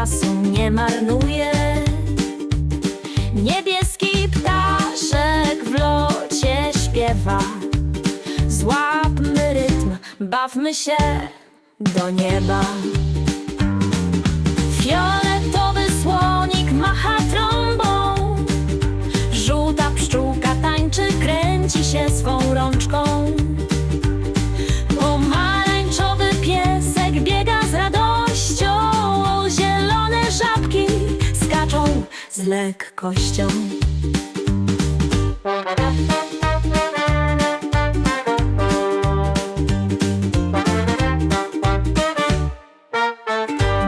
czasu nie marnuje. Niebieski ptaszek w locie śpiewa. Złapmy rytm, bawmy się do nieba. Fioletowy słonik macha trąbą. Żółta pszczółka tańczy, kręci się swą lekkością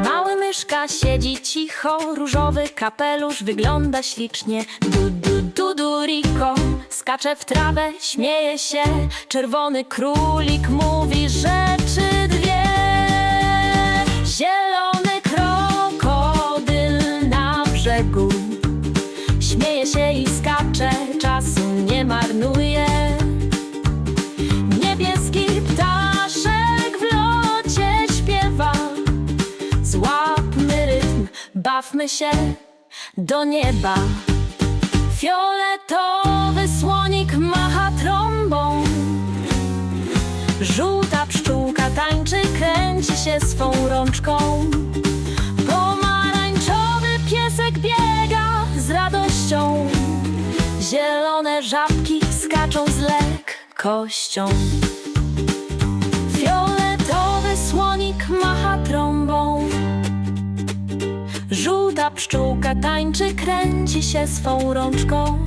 Mały myszka siedzi cicho, różowy kapelusz wygląda ślicznie. Du du du du Riko skacze w trawę, śmieje się. Czerwony królik mówi rzeczy dwie. Zielony bawmy się do nieba. Fioletowy słonik macha trąbą. Żółta pszczółka tańczy, kręci się swą rączką. Pomarańczowy piesek biega z radością. Zielone żabki skaczą z lekkością. Żółta pszczółka tańczy, kręci się swą rączką.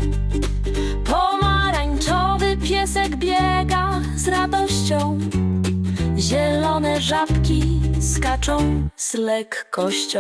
Pomarańczowy piesek biega z radością. Zielone żabki skaczą z lekkością.